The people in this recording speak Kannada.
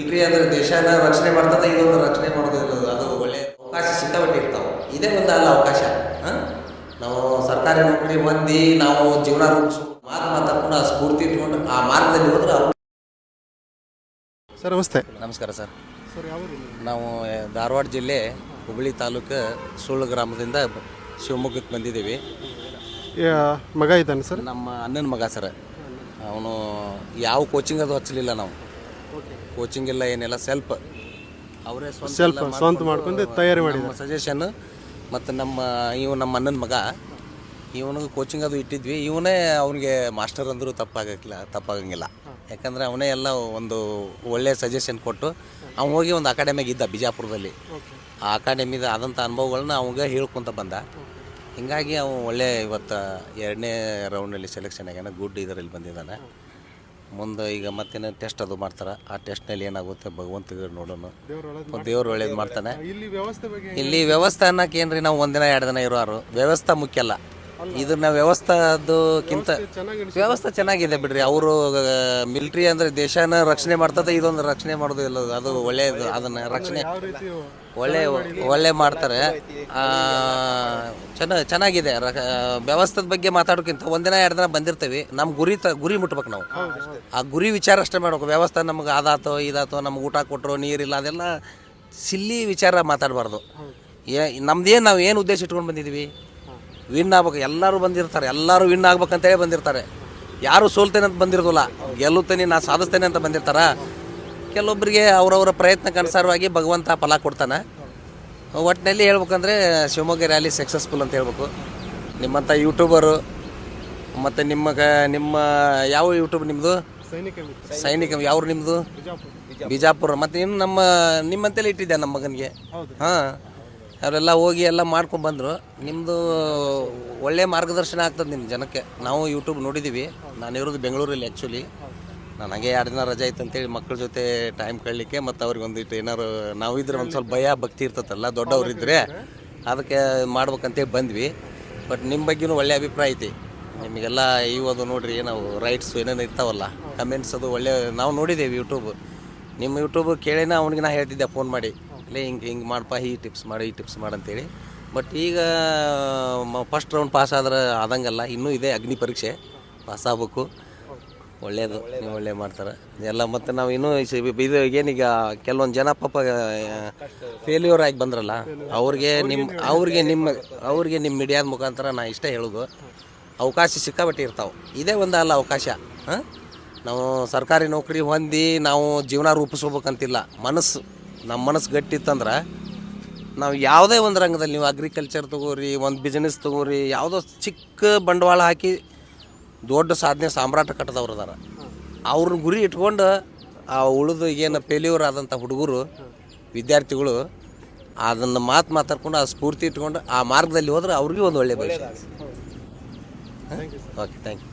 ಮಿಲಿಟರಿ ಅಂದ್ರೆ ದೇಶನ ರಕ್ಷಣೆ ಮಾಡ್ತದ ಇದೊಂದು ರಕ್ಷಣೆ ಮಾಡೋದಿಲ್ಲ ಅದು ಒಳ್ಳೆ ಅವಕಾಶ ಸಿಕ್ಕಾಪಟ್ಟೆ ಇರ್ತಾವೆ. ಇದೇ ಒಂದು ಅಲ್ಲ ಅವಕಾಶ. ಹಾಂ? ನಾವು ಸರ್ಕಾರಿ ನೌಕರಿ ಮಂದಿ ನಾವು ಜೀವನ ರೂಪಿಸೋ. ಮಾತು ಮಾತಾಡ್ಕೊಂಡು ಆ ಸ್ಫೂರ್ತಿ ಇಟ್ಕೊಂಡು ಆ ಮಾರ್ಗದಲ್ಲಿ ಹೋದ್ರೆ ಅವ್ರು ಸರ್ ನಮಸ್ತೆ. ನಮಸ್ಕಾರ ಸರ್. ಸರ್ ನಾವು ಧಾರವಾಡ ಜಿಲ್ಲೆ ಹುಬ್ಬಳ್ಳಿ ತಾಲೂಕು ಸುಳ್ಳು ಗ್ರಾಮದಿಂದ ಶಿವಮೊಗ್ಗಕ್ಕೆ ಬಂದಿದ್ದೀವಿ. ಮಗ ಇದ್ದಾನೆ ಸರ್? ನಮ್ಮ ಅಣ್ಣನ ಮಗ ಸರ್. ಅವನು ಯಾವ ಕೋಚಿಂಗ್ ಅದು ಹಚ್ಚಲಿಲ್ಲ ನಾವು. ಕೋಚಿಂಗ್ ಎಲ್ಲ ಏನೆಲ್ಲ ಸೆಲ್ಫ್ ಅವರೇ ಸೆಲ್ಫ್ ಸ್ವಂತ ಮಾಡ್ಕೊಂಡು ತಯಾರಿ ಮಾಡಿ ಸಜೆಷನ್ ಮತ್ತು ನಮ್ಮ ಇವ ನಮ್ಮ ಅಣ್ಣನ ಮಗ ಇವನಿಗೆ ಕೋಚಿಂಗ್ ಅದು ಇಟ್ಟಿದ್ವಿ. ಇವನೇ ಅವನಿಗೆ ಮಾಸ್ಟರ್ ಅಂದರೂ ತಪ್ಪಾಗಕ್ಕಿಲ್ಲ ತಪ್ಪಾಗಂಗಿಲ್ಲ. ಯಾಕಂದರೆ ಅವನೇ ಎಲ್ಲ ಒಂದು ಒಳ್ಳೆಯ ಸಜೆಷನ್ ಕೊಟ್ಟು ಅವನು ಹೋಗಿ ಒಂದು ಅಕಾಡೆಮಿಗೆ ಇದ್ದ ಬಿಜಾಪುರದಲ್ಲಿ. ಆ ಅಕಾಡೆಮಿದ ಆದಂಥ ಅನುಭವಗಳನ್ನ ಅವಾಗ ಹೇಳ್ಕೊತ ಬಂದ. ಹೀಗಾಗಿ ಅವನು ಒಳ್ಳೆ ಇವತ್ತು ಎರಡನೇ ರೌಂಡಲ್ಲಿ ಸೆಲೆಕ್ಷನ್ ಆಗ್ಯಾನ ಗುಡ್ ಇದರಲ್ಲಿ ಬಂದಿದ್ದಾನೆ. ಮುಂದೆ ಈಗ ಮತ್ತೇನು ಟೆಸ್ಟ್ ಅದು ಮಾಡ್ತಾರೆ? ಆ ಟೆಸ್ಟ್ನಲ್ಲಿ ಏನಾಗುತ್ತೆ? ಭಗವಂತ ನೋಡೋಣ. ದೇವ್ರು ಒಳ್ಳೇದು ಮಾಡ್ತಾನೆ. ಇಲ್ಲಿ ವ್ಯವಸ್ಥೆ ಅನ್ನಕ್ಕೆ ಏನ್ರಿ? ನಾವು ಒಂದಿನ ಎರಡು ದಿನ ಇರೋರು. ವ್ಯವಸ್ಥೆ ಮುಖ್ಯ ಅಲ್ಲ. ಇದನ್ನ ವ್ಯವಸ್ಥೆದಕ್ಕಿಂತ ವ್ಯವಸ್ಥೆ ಚೆನ್ನಾಗಿದೆ ಬಿಡ್ರಿ. ಅವರು ಮಿಲಿಟ್ರಿ ಅಂದ್ರೆ ದೇಶನ ರಕ್ಷಣೆ ಮಾಡ್ತದೆ ಇದೊಂದು ರಕ್ಷಣೆ ಮಾಡೋದು ಇಲ್ಲ ಅದು ಒಳ್ಳೆಯದು ಅದನ್ನ ರಕ್ಷಣೆ ಒಳ್ಳೆ ಒಳ್ಳೆ ಮಾಡ್ತಾರೆ. ಆ, ಚೆನ್ನ ಚೆನ್ನಾಗಿದೆ. ವ್ಯವಸ್ಥೆ ವ್ಯವಸ್ಥೆದ ಬಗ್ಗೆ ಮಾತಾಡೋಕ್ಕಿಂತ ಒಂದಿನ ಎರಡು ದಿನ ಬಂದಿರ್ತೀವಿ. ನಮ್ಮ ಗುರಿ ತ ಗುರಿ ಮುಟ್ಬೇಕು ನಾವು. ಆ ಗುರಿ ವಿಚಾರ ಅಷ್ಟೇ ಮಾಡ್ಬೇಕು. ವ್ಯವಸ್ಥೆ ನಮ್ಗೆ ಅದಾತೋ ಇದಾತೋ ನಮ್ಗೆ ಊಟ ಕೊಟ್ಟರು ನೀರಿಲ್ಲ ಅದೆಲ್ಲ ಸಿಲ್ಲಿ ವಿಚಾರ ಮಾತಾಡಬಾರ್ದು. ಏ ನಮ್ದೇನು ನಾವು ಏನು ಉದ್ದೇಶ ಇಟ್ಕೊಂಡು ಬಂದಿದ್ದೀವಿ ವಿನ್ ಆಗ್ಬೇಕು. ಎಲ್ಲರೂ ಬಂದಿರ್ತಾರೆ. ಎಲ್ಲರೂ ವಿನ್ ಆಗ್ಬೇಕಂತೇಳಿ ಬಂದಿರ್ತಾರೆ. ಯಾರು ಸೋಲ್ತೇನೆ ಅಂತ ಬಂದಿರೋದಿಲ್ಲ. ಗೆಲ್ಲುತ್ತೇನೆ ನಾ ಸಾಧಿಸ್ತೇನೆ ಅಂತ ಬಂದಿರ್ತಾರ. ಕೆಲವೊಬ್ಬರಿಗೆ ಅವರವರ ಪ್ರಯತ್ನಕ್ಕೆ ಅನುಸಾರವಾಗಿ ಭಗವಂತ ಫಲ ಕೊಡ್ತಾನೆ. ಒಟ್ಟಿನಲ್ಲಿ ಹೇಳ್ಬೇಕಂದ್ರೆ ಶಿವಮೊಗ್ಗ ರ್ಯಾಲಿ ಸಕ್ಸಸ್ಫುಲ್ ಅಂತ ಹೇಳ್ಬೇಕು. ನಿಮ್ಮಂಥ ಯೂಟ್ಯೂಬರು ಮತ್ತು ನಿಮ್ಮ ಕ- ನಿಮ್ಮ ಯಾವ ಯೂಟ್ಯೂಬ್ ನಿಮ್ಮದು ಸೈನಿಕ ಯಾವ್ರು ನಿಮ್ಮದು ಬಿಜಾಪುರ. ಮತ್ತು ಇನ್ನು ನಮ್ಮ ನಿಮ್ಮಂತೆಲ್ಲ ಇಟ್ಟಿದ್ದೆ ನಮ್ಮ ಮಗನಿಗೆ. ಹಾಂ. ಅವರೆಲ್ಲ ಹೋಗಿ ಎಲ್ಲ ಮಾಡ್ಕೊಂಡು ಬಂದರು. ನಿಮ್ಮದು ಒಳ್ಳೆ ಮಾರ್ಗದರ್ಶನ ಆಗ್ತದೆ ನಿಮ್ಮ ಜನಕ್ಕೆ. ನಾವು ಯೂಟ್ಯೂಬ್ ನೋಡಿದ್ದೀವಿ ನಾನು ಇರೋದು ಬೆಂಗಳೂರಲ್ಲಿ ಆ್ಯಕ್ಚುಲಿ ನಾನು ಹಾಗೆ ಎರಡು ದಿನ ರಜೆ ಆಯ್ತು ಅಂತೇಳಿ ಮಕ್ಕಳ ಜೊತೆ ಟೈಮ್ ಕಳಲಿಕ್ಕೆ ಮತ್ತು ಅವ್ರಿಗೆ ಒಂದಿಟ್ಟು ಏನಾರು ನಾವು ಇದ್ರೆ ಒಂದು ಸ್ವಲ್ಪ ಭಯ, ಭಕ್ತಿ ಇರ್ತತಲ್ಲ ದೊಡ್ಡವ್ರು ಇದ್ದರೆ ಅದಕ್ಕೆ ಮಾಡ್ಬೇಕಂತೇಳಿ ಬಂದ್ವಿ. ಬಟ್ ನಿಮ್ಮ ಬಗ್ಗೆನೂ ಒಳ್ಳೆ ಅಭಿಪ್ರಾಯ ಐತಿ. ನಿಮಗೆಲ್ಲ ಇವದು ನೋಡ್ರಿ, ನಾವು ರೈಟ್ಸ್ ಏನೇನು ಇರ್ತಾವಲ್ಲ ಕಮೆಂಟ್ಸ್ ಅದು ಒಳ್ಳೆ ನಾವು ನೋಡಿದ್ದೇವೆ ಯೂಟ್ಯೂಬ್ ನಿಮ್ಮ ಯೂಟ್ಯೂಬ್ ಕೇಳಿನ ಅವ್ನಿಗೆ ನಾ ಹೇಳ್ತಿದ್ದೆ ಫೋನ್ ಮಾಡಿ. ಲೇ ಹಿಂಗೆ ಹಿಂಗೆ ಮಾಡಪ್ಪ ಈ ಟಿಪ್ಸ್ ಮಾಡಿ, ಈ ಟಿಪ್ಸ್ ಮಾಡಂತೇಳಿ ಬಟ್ ಈಗ ಫಸ್ಟ್ ರೌಂಡ್ ಪಾಸ್ ಆದ್ರೆ ಆದಂಗಲ್ಲ, ಇನ್ನೂ ಇದೆ ಅಗ್ನಿ ಪರೀಕ್ಷೆ. ಪಾಸ್ ಆಗ್ಬೇಕು. ಒಳ್ಳೇದು, ನೀವು ಒಳ್ಳೆ ಮಾಡ್ತಾರೆ. ಎಲ್ಲ, ಮತ್ತು ನಾವು ಇನ್ನೂ ಇದು ಏನೀಗ, ಕೆಲವೊಂದು ಜನ ಪಾಪ ಫೇಲ್ಯೂರ್ ಆಗಿ ಬಂದ್ರಲ್ಲ, ಅವ್ರಿಗೆ ನಿಮ್ಮ ಅವ್ರಿಗೆ ನಿಮ್ಮ ಅವ್ರಿಗೆ ನಿಮ್ಮ ಮೀಡಿಯಾದ ಮುಖಾಂತರ ನಾ ಇಷ್ಟೇ ಹೇಳೋದು. ಅವಕಾಶ ಸಿಕ್ಕಾಪಟ್ಟೆ ಇರ್ತಾವೆ. ಇದೇ ಒಂದು ಅಲ್ಲ ಅವಕಾಶ, ಹಾಂ? ನಾವು ಸರ್ಕಾರಿ ನೌಕರಿ ಹೊಂದಿ ನಾವು ಜೀವನ ರೂಪಿಸ್ಕೋಬೇಕಂತಿಲ್ಲ. ಮನಸ್ಸು. ನಮ್ಮ ಮನಸ್ಸು ಗಟ್ಟಿತ್ತಂದ್ರೆ ನಾವು ಯಾವುದೇ ಒಂದು ರಂಗದಲ್ಲಿ ನೀವು ಅಗ್ರಿಕಲ್ಚರ್ ತಗೋರಿ ಒಂದು ಬಿಸ್ನೆಸ್ ತಗೋರಿ ಯಾವುದೋ ಚಿಕ್ಕ ಬಂಡವಾಳ ಹಾಕಿ ದೊಡ್ಡ ಸಾಧನೆ ಸಾಮ್ರಾಟ ಕಟ್ಟದವ್ರು ಅದಾರ. ಅವ್ರನ್ನ ಗುರಿ ಇಟ್ಕೊಂಡು ಆ ಉಳಿದು ಏನು ಫೇಲ್ಯೂರ್ ಆದಂಥ ಹುಡುಗರು ವಿದ್ಯಾರ್ಥಿಗಳು ಅದನ್ನು ಮಾತು ಮಾತಾಡ್ಕೊಂಡು ಆ ಸ್ಫೂರ್ತಿ ಇಟ್ಕೊಂಡು ಆ ಮಾರ್ಗದಲ್ಲಿ ಹೋದ್ರೆ ಅವ್ರಿಗೂ ಒಂದು ಒಳ್ಳೆಯ ಭವಿಷ್ಯ. Okay thank you